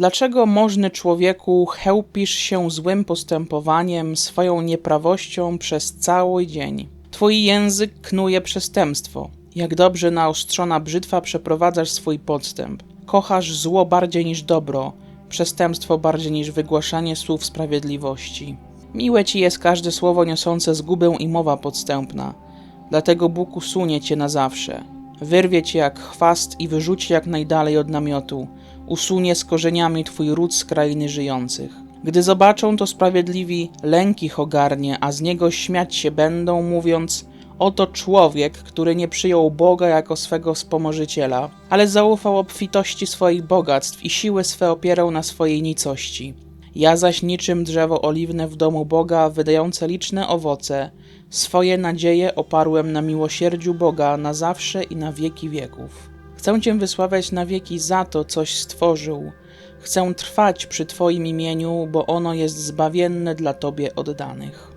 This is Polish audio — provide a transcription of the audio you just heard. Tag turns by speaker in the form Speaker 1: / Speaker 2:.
Speaker 1: Dlaczego możny człowieku chełpisz się złym postępowaniem, swoją nieprawością przez cały dzień? Twój język knuje przestępstwo. Jak dobrze naostrzona brzytwa przeprowadzasz swój podstęp. Kochasz zło bardziej niż dobro, przestępstwo bardziej niż wygłaszanie słów sprawiedliwości. Miłe ci jest każde słowo niosące zgubę i mowa podstępna. Dlatego Bóg usunie cię na zawsze. Wyrwie cię jak chwast i wyrzuci jak najdalej od namiotu. Usunie z korzeniami twój ród z krainy żyjących. Gdy zobaczą to sprawiedliwi, lęk ich ogarnie, a z niego śmiać się będą, mówiąc: Oto człowiek, który nie przyjął Boga jako swego wspomożyciela, ale zaufał obfitości swoich bogactw i siły swe opierał na swojej nicości. Ja zaś niczym drzewo oliwne w domu Boga, wydające liczne owoce, swoje nadzieje oparłem na miłosierdziu Boga na zawsze i na wieki wieków. Chcę Cię wysławiać na wieki za to, coś stworzył. Chcę trwać przy Twoim imieniu, bo ono jest zbawienne dla Tobie oddanych.